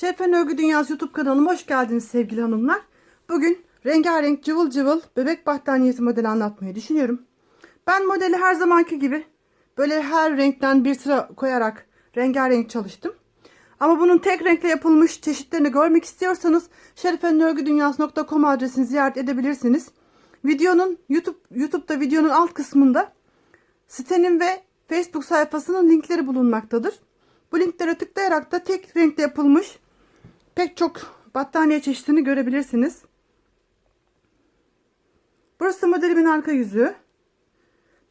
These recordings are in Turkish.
Şerifen Örgü Dünyası YouTube kanalıma hoş geldiniz sevgili hanımlar. Bugün rengarenk cıvıl cıvıl bebek battaniyesi modeli anlatmayı düşünüyorum. Ben modeli her zamanki gibi böyle her renkten bir sıra koyarak rengarenk çalıştım. Ama bunun tek renkle yapılmış çeşitlerini görmek istiyorsanız şerifenörgüdünyası.com adresini ziyaret edebilirsiniz. Videonun YouTube YouTube'da videonun alt kısmında sitenin ve Facebook sayfasının linkleri bulunmaktadır. Bu linklere tıklayarak da tek renkte yapılmış pek çok battaniye çeşidini görebilirsiniz. Burası modelimin arka yüzü.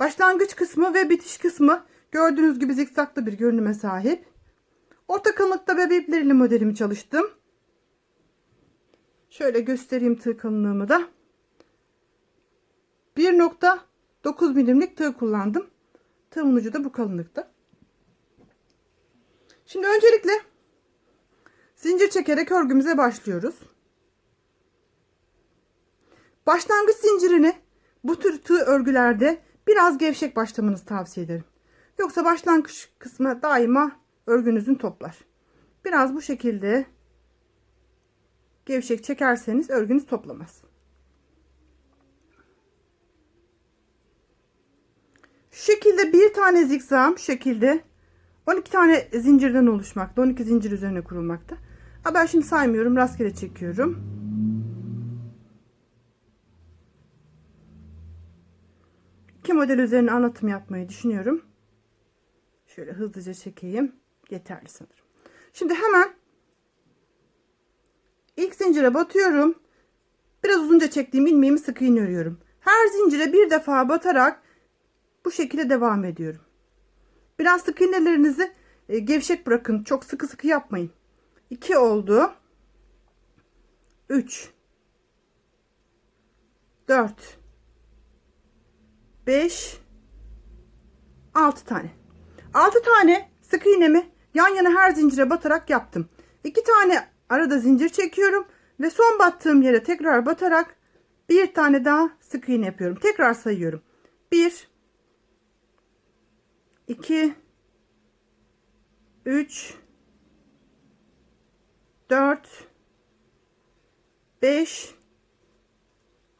Başlangıç kısmı ve bitiş kısmı gördüğünüz gibi zikzaklı bir görünüme sahip. Orta kalınlıkta bebe ipleriyle modelimi çalıştım. Şöyle göstereyim tığ kalınlığımı da. 1.9 milimlik tığ kullandım. Tığın ucu da bu kalınlıkta. Şimdi öncelikle zincir çekerek örgümüze başlıyoruz. Başlangıç zincirini bu tür tığ örgülerde biraz gevşek başlamanızı tavsiye ederim. Yoksa başlangıç kısmı daima örgünüzün toplar. Biraz bu şekilde gevşek çekerseniz örgünüz toplamaz. Şu şekilde bir tane zikzağım şekilde 12 tane zincirden oluşmakta. 12 zincir üzerine kurulmakta. Ama ben şimdi saymıyorum. Rastgele çekiyorum. İki model üzerine anlatım yapmayı düşünüyorum. Şöyle hızlıca çekeyim. Yeterli sanırım. Şimdi hemen ilk zincire batıyorum. Biraz uzunca çektiğim ilmeğimi sık iğne örüyorum. Her zincire bir defa batarak bu şekilde devam ediyorum. Biraz sık iğnelerinizi e, gevşek bırakın. Çok sıkı sıkı yapmayın. 2 oldu. 3 4 5 6 tane. 6 tane sık iğnemi yan yana her zincire batarak yaptım. 2 tane arada zincir çekiyorum ve son battığım yere tekrar batarak bir tane daha sık iğne yapıyorum. Tekrar sayıyorum. 1 2 3 4 5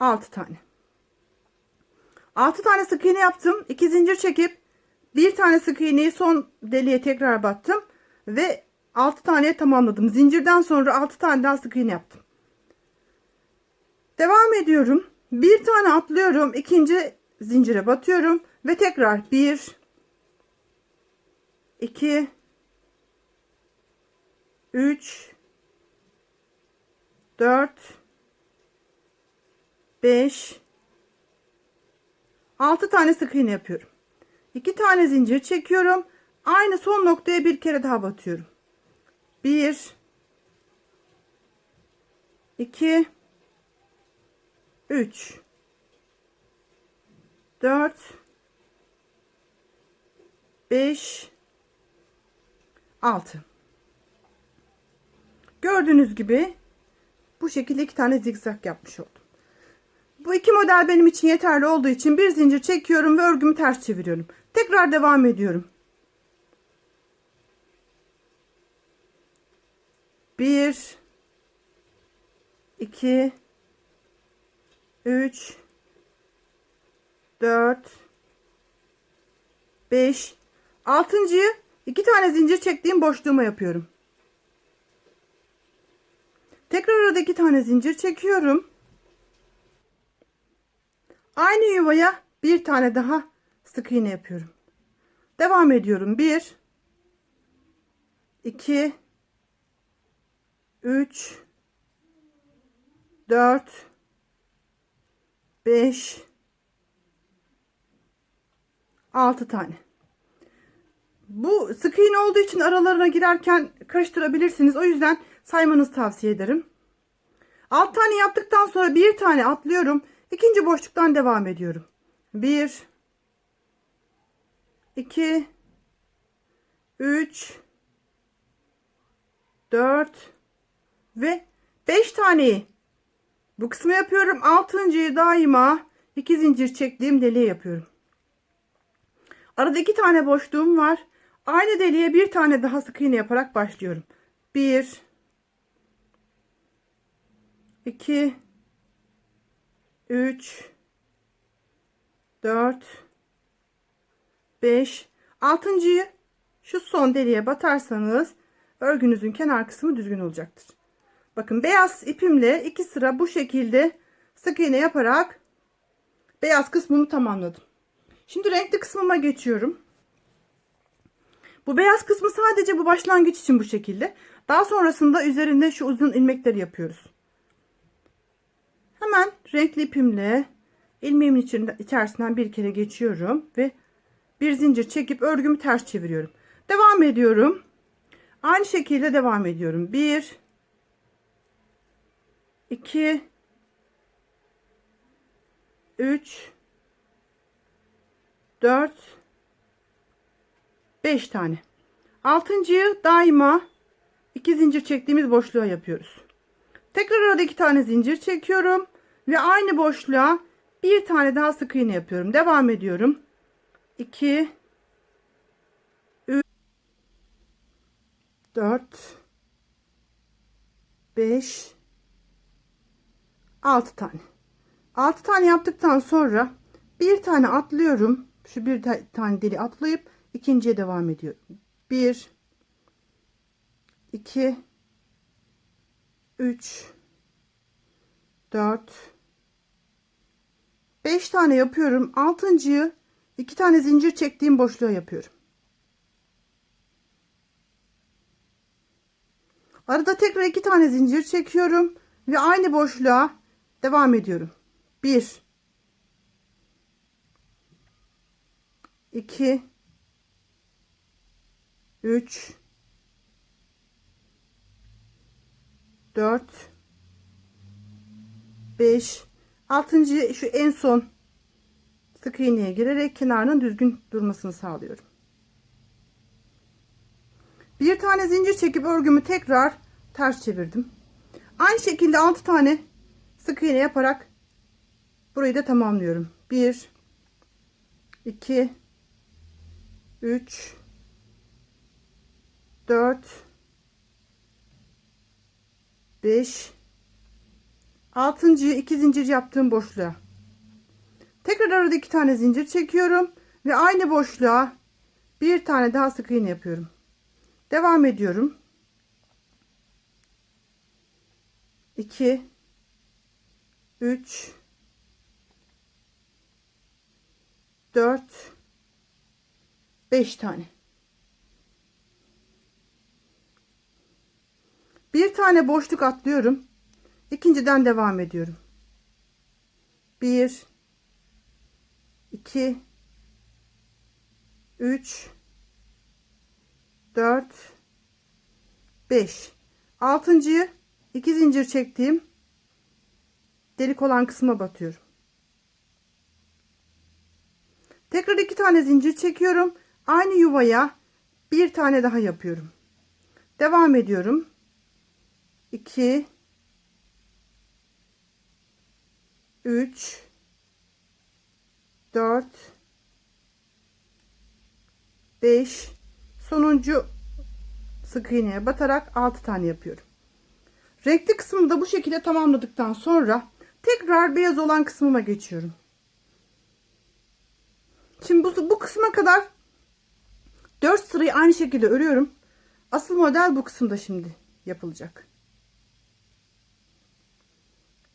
6 tane. 6 tane sık iğne yaptım. 2 zincir çekip bir tane sık iğneyi son deliğe tekrar battım ve 6 taneye tamamladım. Zincirden sonra 6 tane daha sık iğne yaptım. Devam ediyorum. Bir tane atlıyorum. ikinci zincire batıyorum ve tekrar 1 2 3 4 5 6 tane sık iğne yapıyorum. 2 tane zincir çekiyorum. Aynı son noktaya bir kere daha batıyorum. 1 2 3 4 5 6 Gördüğünüz gibi bu şekilde iki tane zikzak yapmış oldum. Bu iki model benim için yeterli olduğu için bir zincir çekiyorum ve örgümü ters çeviriyorum. Tekrar devam ediyorum. Bir, iki, üç, dört, beş, altıncıyı iki tane zincir çektiğim boşluğuma yapıyorum. Tekrar arada iki tane zincir çekiyorum. Aynı yuvaya bir tane daha sık iğne yapıyorum. Devam ediyorum. 1 2 3 4 5 6 tane. Bu sık iğne olduğu için aralarına girerken karıştırabilirsiniz. O yüzden saymanızı tavsiye ederim. 6 tane yaptıktan sonra bir tane atlıyorum. İkinci boşluktan devam ediyorum. 1 2 3 4 ve 5 taneyi bu kısmı yapıyorum. Altıncıyı daima iki zincir çektiğim deliğe yapıyorum. Arada iki tane boşluğum var. Aynı deliğe bir tane daha sık iğne yaparak başlıyorum. 1 2 3 4 5 altıncıyı şu son deliğe batarsanız örgünüzün kenar kısmı düzgün olacaktır. Bakın beyaz ipimle iki sıra bu şekilde sık iğne yaparak beyaz kısmımı tamamladım. Şimdi renkli kısmıma geçiyorum. Bu beyaz kısmı sadece bu başlangıç için bu şekilde. Daha sonrasında üzerinde şu uzun ilmekleri yapıyoruz. Hemen renkli ipimle ilmeğimin içinde, içerisinden bir kere geçiyorum ve bir zincir çekip örgümü ters çeviriyorum. Devam ediyorum. Aynı şekilde devam ediyorum. 1 2 3 4 5 tane. Altıncıyı daima iki zincir çektiğimiz boşluğa yapıyoruz. Tekrar arada iki tane zincir çekiyorum ve aynı boşluğa bir tane daha sık iğne yapıyorum. Devam ediyorum. 2 3 4 5 6 tane. 6 tane yaptıktan sonra bir tane atlıyorum. Şu bir tane deli atlayıp ikinciye devam ediyorum. 1 2 3 4 5 tane yapıyorum. Altıncıyı iki tane zincir çektiğim boşluğa yapıyorum. Arada tekrar iki tane zincir çekiyorum ve aynı boşluğa devam ediyorum. 1 2 3 4 5 6. şu en son sık iğneye girerek kenarının düzgün durmasını sağlıyorum. Bir tane zincir çekip örgümü tekrar ters çevirdim. Aynı şekilde 6 tane sık iğne yaparak burayı da tamamlıyorum. 1 2 3 4 5 altıncıyı iki zincir yaptığım boşluğa. Tekrar arada iki tane zincir çekiyorum ve aynı boşluğa bir tane daha sık iğne yapıyorum. Devam ediyorum. 2 3 4 5 tane bir tane boşluk atlıyorum. İkinciden devam ediyorum. 1 2 3 4 5 altıncıyı iki zincir çektiğim delik olan kısma batıyorum. Tekrar iki tane zincir çekiyorum. Aynı yuvaya bir tane daha yapıyorum. Devam ediyorum 2 3 4 5 sonuncu sık iğneye batarak 6 tane yapıyorum. Renkli kısmını da bu şekilde tamamladıktan sonra tekrar beyaz olan kısmıma geçiyorum. Şimdi bu, bu kısma kadar 4 sırayı aynı şekilde örüyorum. Asıl model bu kısımda şimdi yapılacak.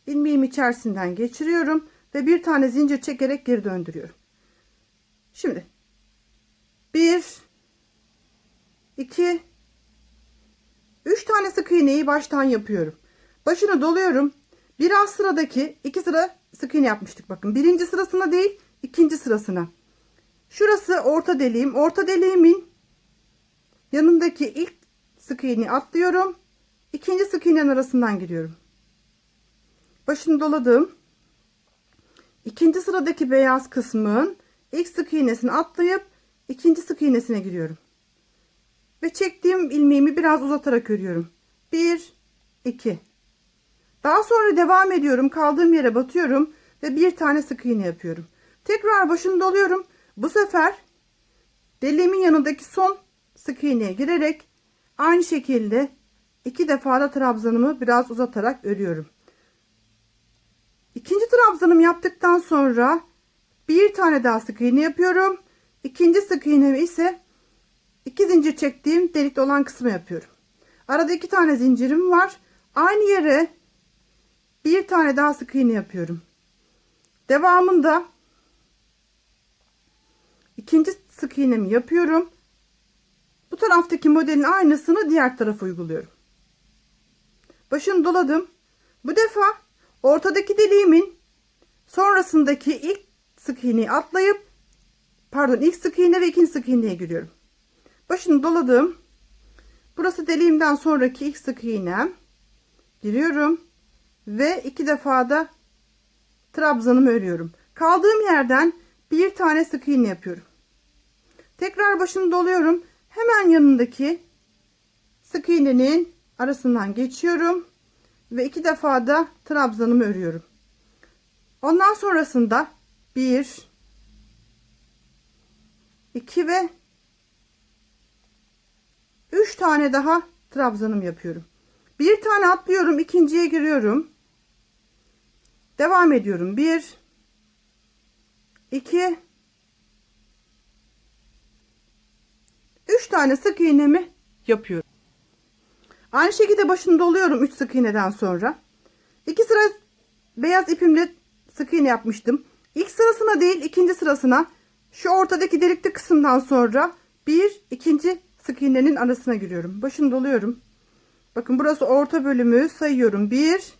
İlmeğimi içerisinden geçiriyorum ve bir tane zincir çekerek geri döndürüyorum. Şimdi 1 2 3 tane sık iğneyi baştan yapıyorum. Başını doluyorum. Bir alt sıradaki iki sıra sık iğne yapmıştık bakın. Birinci sırasına değil, ikinci sırasına. Şurası orta deliğim. Orta deliğimin yanındaki ilk sık iğneyi atlıyorum. İkinci sık iğnenin arasından giriyorum başını doladım. İkinci sıradaki beyaz kısmın ilk sık iğnesini atlayıp ikinci sık iğnesine giriyorum. Ve çektiğim ilmeğimi biraz uzatarak örüyorum. 1 2 Daha sonra devam ediyorum. Kaldığım yere batıyorum ve bir tane sık iğne yapıyorum. Tekrar başını doluyorum. Bu sefer deliğimin yanındaki son sık iğneye girerek aynı şekilde iki defa da trabzanımı biraz uzatarak örüyorum. Trabzanımı yaptıktan sonra bir tane daha sık iğne yapıyorum. İkinci sık iğnemi ise iki zincir çektiğim delikli olan kısmı yapıyorum. Arada iki tane zincirim var. Aynı yere bir tane daha sık iğne yapıyorum. Devamında ikinci sık iğnemi yapıyorum. Bu taraftaki modelin aynısını diğer tarafa uyguluyorum. Başını doladım. Bu defa ortadaki deliğimin sonrasındaki ilk sık iğneyi atlayıp pardon ilk sık iğne ve ikinci sık iğneye giriyorum. Başını doladım. Burası deliğimden sonraki ilk sık iğnem. Giriyorum ve iki defa da trabzanımı örüyorum. Kaldığım yerden bir tane sık iğne yapıyorum. Tekrar başını doluyorum. Hemen yanındaki sık iğnenin arasından geçiyorum ve iki defa da trabzanımı örüyorum. Ondan sonrasında 1 2 ve 3 tane daha trabzanım yapıyorum. Bir tane atlıyorum, ikinciye giriyorum. Devam ediyorum. 1 2 3 tane sık iğnemi yapıyorum. Aynı şekilde başını doluyorum 3 sık iğneden sonra. 2 sıra beyaz ipimle sık iğne yapmıştım. İlk sırasına değil ikinci sırasına şu ortadaki delikli kısımdan sonra bir ikinci sık iğnenin arasına giriyorum. Başını doluyorum. Bakın burası orta bölümü sayıyorum. Bir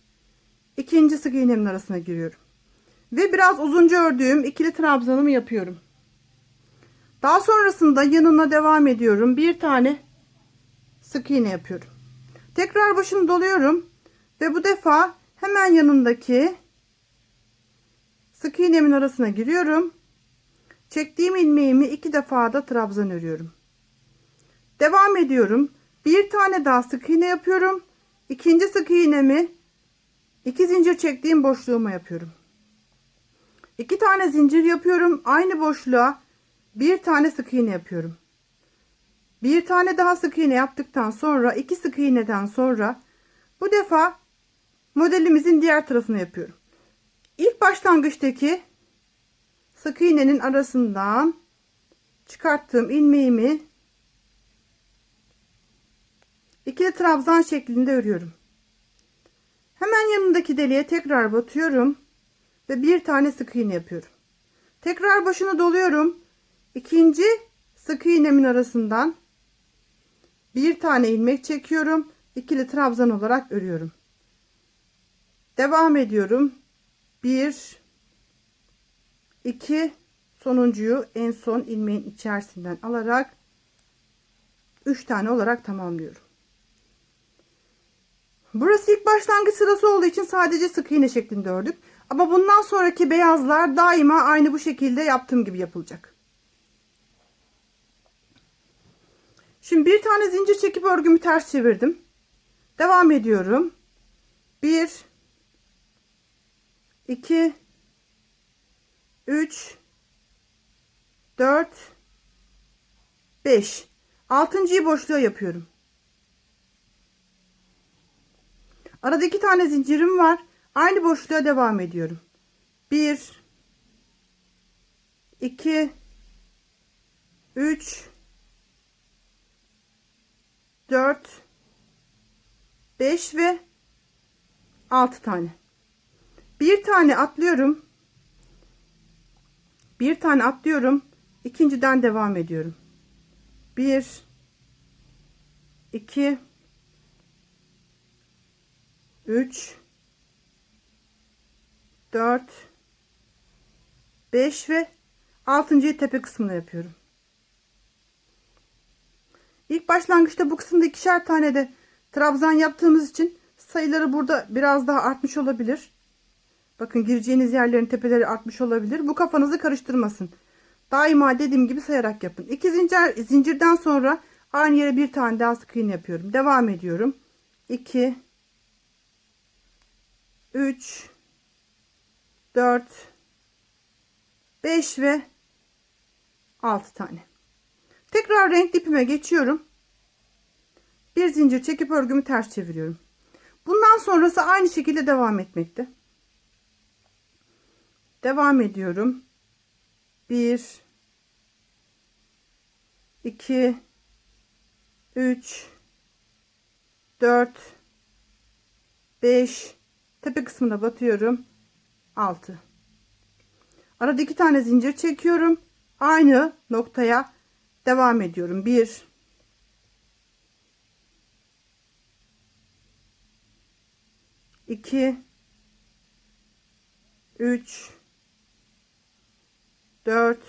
ikinci sık iğnemin arasına giriyorum. Ve biraz uzunca ördüğüm ikili trabzanımı yapıyorum. Daha sonrasında yanına devam ediyorum. Bir tane sık iğne yapıyorum. Tekrar başını doluyorum. Ve bu defa hemen yanındaki sık iğnemin arasına giriyorum. Çektiğim ilmeğimi iki defa da trabzan örüyorum. Devam ediyorum. Bir tane daha sık iğne yapıyorum. İkinci sık iğnemi iki zincir çektiğim boşluğuma yapıyorum. İki tane zincir yapıyorum. Aynı boşluğa bir tane sık iğne yapıyorum. Bir tane daha sık iğne yaptıktan sonra iki sık iğneden sonra bu defa modelimizin diğer tarafını yapıyorum. İlk başlangıçtaki sık iğnenin arasından çıkarttığım ilmeğimi ikili trabzan şeklinde örüyorum. Hemen yanındaki deliğe tekrar batıyorum ve bir tane sık iğne yapıyorum. Tekrar başını doluyorum. İkinci sık iğnemin arasından bir tane ilmek çekiyorum. ikili trabzan olarak örüyorum. Devam ediyorum. 1 2 sonuncuyu en son ilmeğin içerisinden alarak 3 tane olarak tamamlıyorum. Burası ilk başlangıç sırası olduğu için sadece sık iğne şeklinde ördük. Ama bundan sonraki beyazlar daima aynı bu şekilde yaptığım gibi yapılacak. Şimdi bir tane zincir çekip örgümü ters çevirdim. Devam ediyorum. 1 2 3 4 5 altıncıyı boşluğa yapıyorum. Arada iki tane zincirim var. Aynı boşluğa devam ediyorum. 1 2 3 4 5 ve 6 tane. Bir tane atlıyorum. Bir tane atlıyorum. İkinciden devam ediyorum. 1 2 3 4 5 ve 6. tepe kısmını yapıyorum. İlk başlangıçta bu kısımda ikişer tane de trabzan yaptığımız için sayıları burada biraz daha artmış olabilir. Bakın gireceğiniz yerlerin tepeleri artmış olabilir. Bu kafanızı karıştırmasın. Daima dediğim gibi sayarak yapın. İki zincir, zincirden sonra aynı yere bir tane daha sık iğne yapıyorum. Devam ediyorum. 2 3 4 5 ve 6 tane. Tekrar renk ipime geçiyorum. Bir zincir çekip örgümü ters çeviriyorum. Bundan sonrası aynı şekilde devam etmekte. Devam ediyorum. 1 2 3 4 5 tepe kısmına batıyorum. 6 Arada iki tane zincir çekiyorum. Aynı noktaya devam ediyorum. 1 2 3 4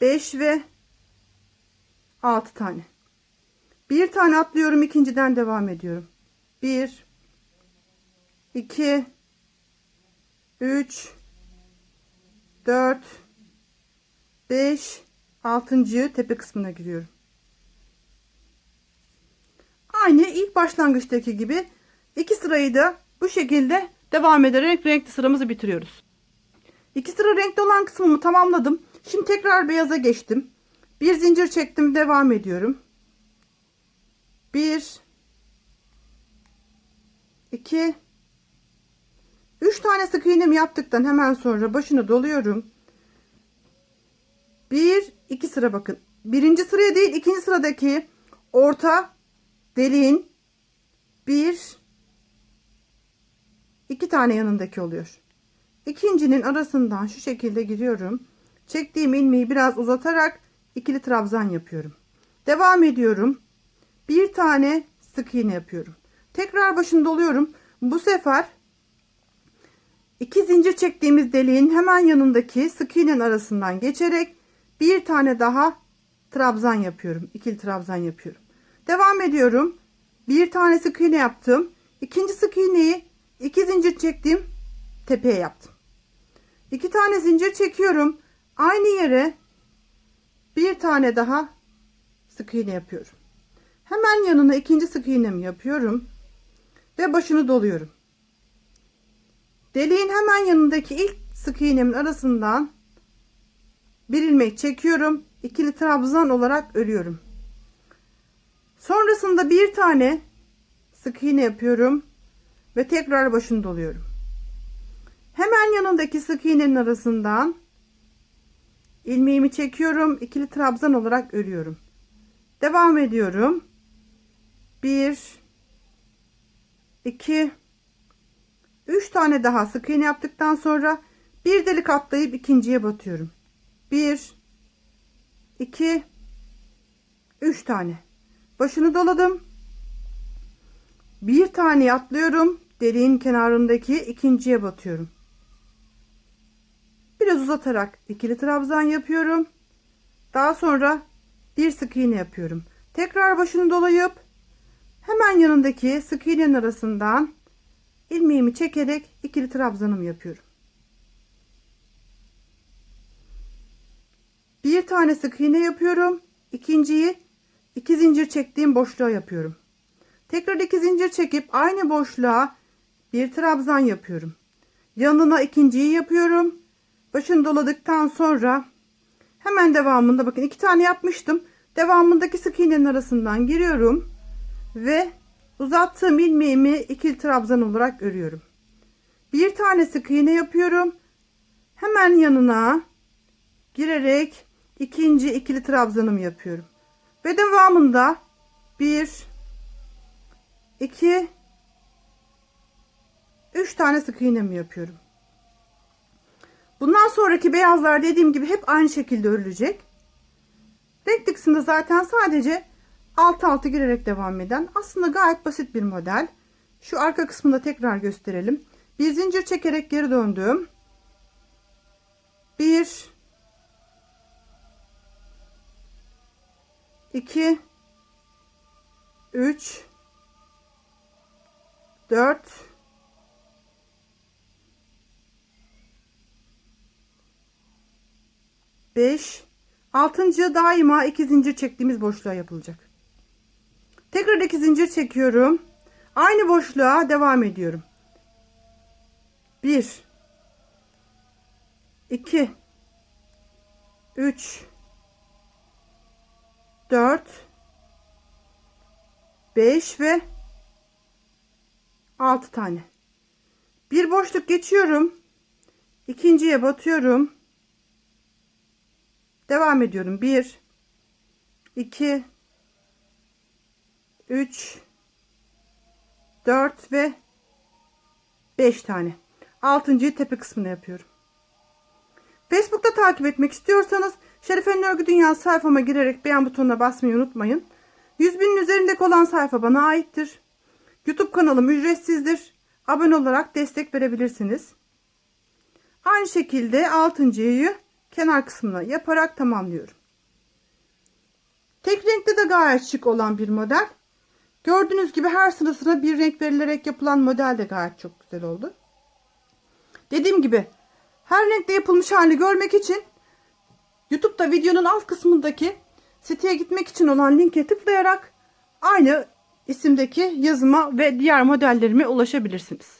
5 ve 6 tane. Bir tane atlıyorum, ikinciden devam ediyorum. 1 2 3 4 5 6. tepe kısmına giriyorum. Aynı ilk başlangıçtaki gibi iki sırayı da bu şekilde devam ederek renkli sıramızı bitiriyoruz. İki sıra renkli olan kısmımı tamamladım. Şimdi tekrar beyaza geçtim. Bir zincir çektim, devam ediyorum. 1 2 3 tane sık iğnemi yaptıktan hemen sonra başını doluyorum. 1 2 sıra bakın. Birinci sıraya değil, ikinci sıradaki orta deliğin 1 2 tane yanındaki oluyor. İkincinin arasından şu şekilde giriyorum. Çektiğim ilmeği biraz uzatarak ikili trabzan yapıyorum. Devam ediyorum. Bir tane sık iğne yapıyorum. Tekrar başını doluyorum. Bu sefer iki zincir çektiğimiz deliğin hemen yanındaki sık iğnenin arasından geçerek bir tane daha trabzan yapıyorum. İkili trabzan yapıyorum. Devam ediyorum. Bir tane sık iğne yaptım. İkinci sık iğneyi iki zincir çektim. Tepeye yaptım. İki tane zincir çekiyorum. Aynı yere bir tane daha sık iğne yapıyorum. Hemen yanına ikinci sık iğnemi yapıyorum ve başını doluyorum. Deliğin hemen yanındaki ilk sık iğnemin arasından bir ilmek çekiyorum. İkili trabzan olarak örüyorum. Sonrasında bir tane sık iğne yapıyorum ve tekrar başını doluyorum. Hemen yanındaki sık iğnenin arasından ilmeğimi çekiyorum. ikili trabzan olarak örüyorum. Devam ediyorum. 1 2 3 tane daha sık iğne yaptıktan sonra bir delik atlayıp ikinciye batıyorum. 1 2 3 tane. Başını doladım. Bir tane atlıyorum. Deliğin kenarındaki ikinciye batıyorum. Biraz uzatarak ikili trabzan yapıyorum. Daha sonra bir sık iğne yapıyorum. Tekrar başını dolayıp hemen yanındaki sık iğnenin arasından ilmeğimi çekerek ikili trabzanımı yapıyorum. Bir tane sık iğne yapıyorum. İkinciyi iki zincir çektiğim boşluğa yapıyorum. Tekrar iki zincir çekip aynı boşluğa bir trabzan yapıyorum. Yanına ikinciyi yapıyorum. Başını doladıktan sonra hemen devamında bakın iki tane yapmıştım. Devamındaki sık iğnenin arasından giriyorum ve uzattığım ilmeğimi ikili trabzan olarak örüyorum. Bir tane sık iğne yapıyorum. Hemen yanına girerek ikinci ikili trabzanımı yapıyorum. Ve devamında bir, iki, üç tane sık iğnemi yapıyorum. Bundan sonraki beyazlar dediğim gibi hep aynı şekilde örülecek. Renkli kısımda zaten sadece alt altı girerek devam eden aslında gayet basit bir model. Şu arka kısmında tekrar gösterelim. Bir zincir çekerek geri döndüm. Bir, iki, üç, dört, beş, altıncı daima iki zincir çektiğimiz boşluğa yapılacak. Tekrar iki zincir çekiyorum. Aynı boşluğa devam ediyorum. 1 2 3 4 5 ve 6 tane. Bir boşluk geçiyorum. İkinciye batıyorum. Devam ediyorum. 1 2 3 4 ve 5 tane. Altıncıyı tepe kısmına yapıyorum. Facebook'ta takip etmek istiyorsanız Şerife'nin Örgü Dünyası sayfama girerek beğen butonuna basmayı unutmayın. 100 binin üzerindeki olan sayfa bana aittir. YouTube kanalım ücretsizdir. Abone olarak destek verebilirsiniz. Aynı şekilde altıncıyı kenar kısmına yaparak tamamlıyorum. Tek renkte de gayet şık olan bir model. Gördüğünüz gibi her sırasına bir renk verilerek yapılan model de gayet çok güzel oldu. Dediğim gibi her renkte yapılmış halini görmek için YouTube'da videonun alt kısmındaki siteye gitmek için olan linke tıklayarak aynı isimdeki yazıma ve diğer modellerime ulaşabilirsiniz.